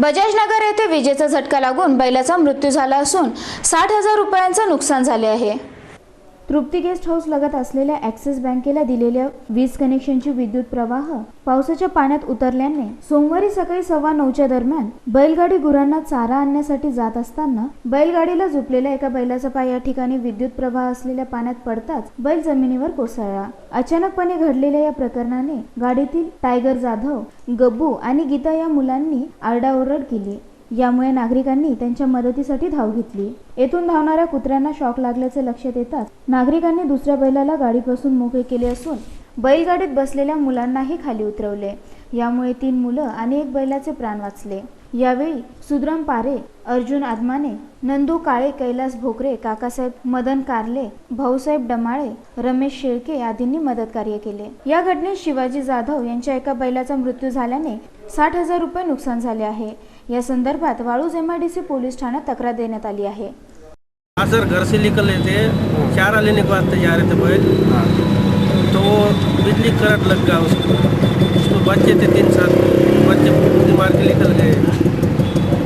बजाजनगर येथे विजेचा झटका लागून बैलाचा मृत्यू झाला असून साठ हजार रुपयांचं नुकसान झाले आहे. तृप्ती गेस्ट हाऊस लगत असलेल्या ॲक्सिस बँकेला दिलेल्या वीज कनेक्शनची विद्युत प्रवाह पावसाच्या पाण्यात उतरल्याने सोमवारी सकाळी सव्वा नऊच्या दरम्यान बैलगाडी गुरांना चारा आणण्यासाठी जात असताना बैलगाडीला झुपलेल्या एका बैलाचा पाय या ठिकाणी विद्युत प्रवाह असलेल्या पाण्यात पडताच बैल जमिनीवर कोसळला. अचानकपणे घडलेल्या या प्रकरणाने गाडीतील टायगर जाधव गब्बू आणि गीता या मुलांनी आरडाओरड केली. यामुळे नागरिकांनी त्यांच्या मदतीसाठी धाव घेतली. येथून धावणाऱ्या कुत्र्यांना शॉक लागल्याचे लक्षात येताच नागरिकांनी दुसऱ्या बैलाला गाडीपासून मोकळे केले असून बैलगाडीत बसलेल्या मुलांनाही खाली उतरवले. यामुळे तीन मुलं आणि एक बैलाचे प्राण वाचले. यावेळी सुद्राम पारे अर्जुन आदमाने नंदू काळे कैलास भोकरे काकासाहेब मदन कारले भाऊसाहेब डमाळे रमेश शेळके आदींनी मदत कार्य केले. या घटनेत शिवाजी जाधव यांच्या एका बैलाचा मृत्यू झाल्याने साठ हजार रुपये नुकसान झाले आहे. या संदर्भात वाळूज एमआयडीसी पोलीस ठाण्यात तक्रार देण्यात आली आहे. हाँ सर घर से निकल रहे थे चारा लेने के वास्ते जा रहे थे बैल तो बिजली करंट लग गया उसको उसमें बच्चे थे तीन सात बच्चे मार के निकल गए.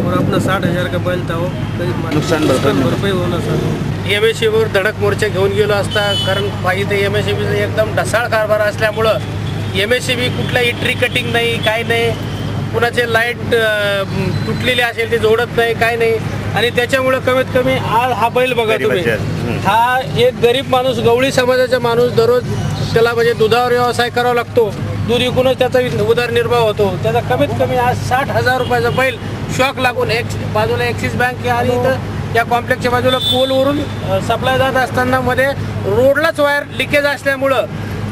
और अपना साठ हजार का बैल था वो. नुकसान भरपाई होना सर एम एस वर धडक मोर्चा घेऊन गेलो असता कारण पाहिजे एम एस एकदम ढसाळ कारभार असल्यामुळं एम एस कुठल्याही ट्री कटिंग नाही काय नाही. कुणाचे लाइट तुटलेले असेल ते जोडत नाही काय नाही. आणि त्याच्यामुळं कमीत कमी आज हा बैल बघा तुम्ही. हा एक गरीब माणूस गवळी समाजाचा माणूस दररोज त्याला म्हणजे दुधावर व्यवसाय करावा लागतो. दूध विकूनच त्याचा उदरनिर्वाह होतो. त्याचा कमीत कमी आज साठ हजार रुपयाचा बैल शॉक लागून एक्स बाजूला ॲक्सिस बँक आणि इथं या कॉम्प्लेक्सच्या बाजूला पोलवरून सप्लाय जात असताना मध्ये रोडलाच वायर लिकेज असल्यामुळं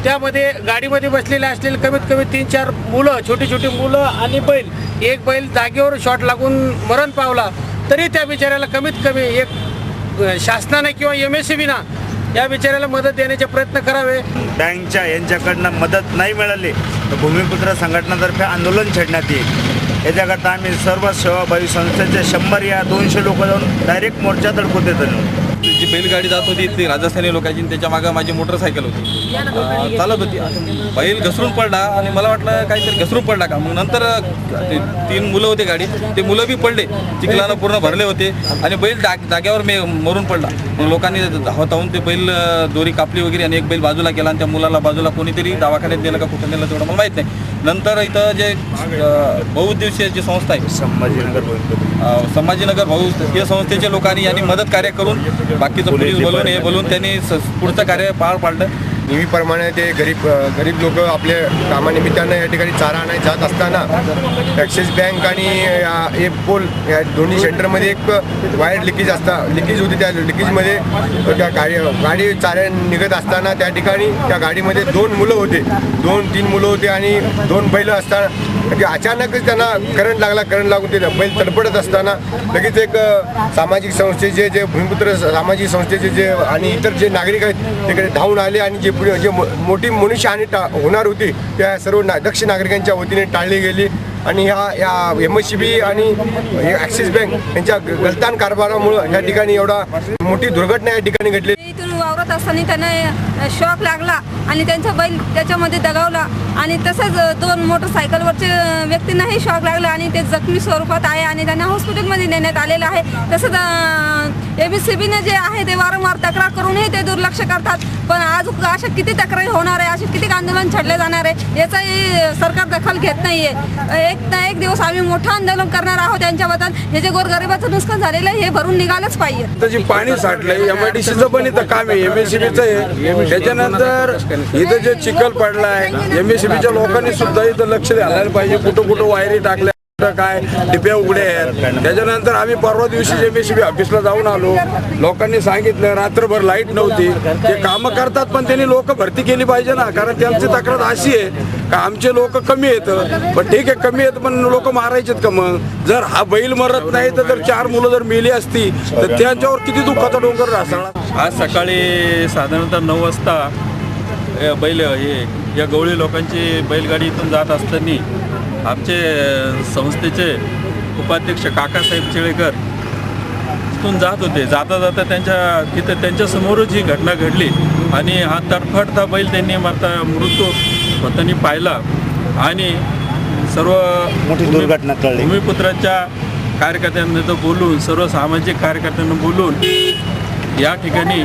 त्यामध्ये गाडीमध्ये बसलेले असलेले कमीत कमी तीन चार मुलं छोटी छोटी मुलं आणि बैल. एक बैल जागेवर शॉट लागून मरण पावला. तरी त्या बिचाऱ्याला कमीत कमी एक शासनाने किंवा एम एस सी बीना या बिचाऱ्याला मदत देण्याचे प्रयत्न करावे. बँकच्या यांच्याकडनं मदत नाही मिळाली तर भूमिपुत्र संघटनातर्फे आंदोलन छेडण्यात येईल. याच्याकरता आम्ही सर्व सेवाभावी संस्थेचे शंभर या दोनशे लोक जाऊन डायरेक्ट मोर्चा दडकू देतो जी बैलगाडी जात होती ती राजस्थानी लोकांची आणि त्याच्या मागं माझी मोटरसायकल होती. चालत होती. बैल घसरून पडला आणि मला वाटलं काहीतरी घसरून पडला का? मग नंतर तीन मुलं होते गाडीत. ते मुलं बी पडले. चिखलानं पूर्ण भरले होते. आणि बैल जाग जाग्यावर मे मरून पडला. मग लोकांनी धावताहून ते बैल दोरी कापली वगैरे आणि एक बैल बाजूला केला आणि त्या मुलाला बाजूला कोणीतरी दवाखान्यात नेलं का कुठं नेलं तेवढं मला माहीत नाही. नंतर इथं जे बहुउद्देशीय जी संस्था आहे संभाजीनगर संभाजीनगर भाऊ या संस्थेच्या लोकांनी यांनी मदत कार्य करून बाकीचं पोलीस बोलून हे. बोलून त्यांनी स- पुढचं कार्य पार पाडलं. नेहमीप्रमाणे ते गरीब गरीब लोक आपल्या कामानिमित्तानं या ठिकाणी चारा आणायला जात असताना ॲक्सिस बँक आणि हे पोल या दोन्ही सेंटरमध्ये एक वायर लिकेज असता लिकेज होती त्या लिकेजमध्ये. त्या गाडी गाडी चाऱ्या निघत असताना त्या ठिकाणी त्या गाडीमध्ये दोन मुलं होते. दोन तीन मुलं होते आणि दोन बैल असताना की अचानकच त्यांना करंट लागला करंट लागून ते बैल तडपडत असताना लगेच एक सामाजिक संस्थेचे जे भूमिपुत्र सामाजिक संस्थेचे जे आणि इतर जे नागरिक आहेत तिकडे धावून आले आणि जे पुढे जे मोठी मनुष्यहानी टा होणार होती त्या सर्व ना दक्ष नागरिकांच्या वतीने टाळली गेली. आणि ह्या या एम एस सी बी आणि ॲक्सिस बँक यांच्या गलतान कारभारामुळं या ठिकाणी एवढा मोठी दुर्घटना या ठिकाणी घडली वावरत असताना त्यांना शॉक लागला आणि त्यांचा बैल त्याच्यामध्ये दगावला. आणि तसंच दोन मोटरसायकलवरचे व्यक्तींनाही शॉक लागला आणि ते जखमी स्वरूपात आहे आणि त्यांना हॉस्पिटलमध्ये नेण्यात आलेलं आहे. तसंच एम बी सी बीने जे आहे ते वारंवार तक्रार करूनही ते दुर्लक्ष करतात. पण आज अशा किती तक्रारी होणार आहे असे किती आंदोलन छडले जाणार आहे याचाही सरकार दखल घेत नाहीये. एक ना एक दिवस आम्ही मोठं आंदोलन करणार आहोत त्यांच्याबद्दल हे जे गोरगरिबाचं नुकसान झालेलं आहे हे भरून निघालंच पाहिजे. पाणी साठलंय एमआयडीसीचं पण इथं काम आहे. एम एस सी बीचं आहे. त्याच्यानंतर इथं जे चिखल पडलाय एम एस सी बीच्या लोकांनी सुद्धा इथं लक्ष द्यायला पाहिजे. कुठं कुठं वायरी टाकल्या कुठं काय डिप्या उघडे आहेत. त्याच्यानंतर आम्ही परवा दिवशी एम एस सी बी ऑफिसला जाऊन आलो. लोकांनी सांगितलं रात्रभर लाइट नव्हती. ते कामं करतात पण त्यांनी लोक भरती केली पाहिजे ना. कारण त्यांची तक्रार अशी आहे का आमचे लोक कमी आहेत. पण ठीक आहे कमी येत पण लोक मारायचेत का मग? जर हा बैल मरत नाही तर जर चार मुलं जर मेली असती तर त्यांच्यावर किती दुःखाचा डोंगर राहणार आज सकाळी साधारणतः नऊ वाजता बैल हे या गवळी लोकांची बैलगाडी इथून जात असताना आमचे संस्थेचे उपाध्यक्ष काकासाहेब चिळेकर तिथून जात होते जाता जाता त्यांच्या तिथं त्यांच्यासमोरच ही घटना घडली आणि हा तडफडता बैल त्यांनी माता मृत्यू स्वतःनी पाहिला आणि सर्व मोठी दुर्घटना. भूमिपुत्रांच्या कार्यकर्त्यांना बोलून सर्व सामाजिक कार्यकर्त्यांना बोलून या ठिकाणी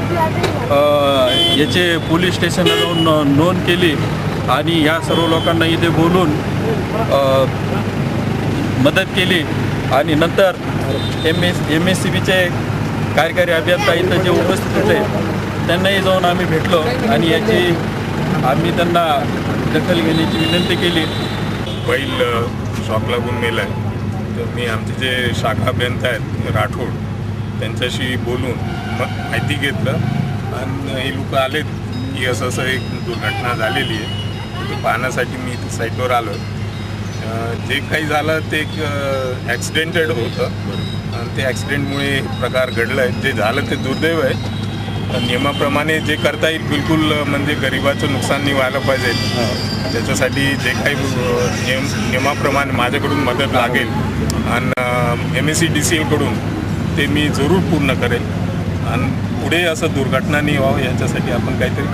याचे पोलीस स्टेशनला जाऊन नोंद केली आणि या सर्व लोकांना इथे बोलून मदत केली आणि नंतर M S M S C बीचे कार्यकारी अभियंता इथं जे उपस्थित होते त्यांनाही जाऊन आम्ही भेटलो आणि याची आम्ही त्यांना दखल घेण्याची विनंती केली. बैल शॉक लागून मेला आहे तर मी आमचे जे शाखा अभियंता आहेत राठोड त्यांच्याशी बोलून माहिती घेतलं. आणि हे लोक आलेत की असं असं एक दुर्घटना झालेली आहे. ते पाहण्यासाठी मी इथे साईटवर आलो. जे काही झालं ते एक ॲक्सिडेंटेड होतं. आणि ते ॲक्सिडेंटमुळे प्रकार घडलं आहे जे झालं ते दुर्दैव आहे. नियमाप्रमाणे जे करता येईल बिलकुल म्हणजे गरिबाचं नुकसान नाही व्हायला पाहिजे. त्याच्यासाठी जे काही नियम नियमाप्रमाणे माझ्याकडून मदत लागेल. आणि M S C D C एलकडून ते मी जरूर पूर्ण करेल. आणि पुढे असं दुर्घटना नाही व्हावं याच्यासाठी आपण काहीतरी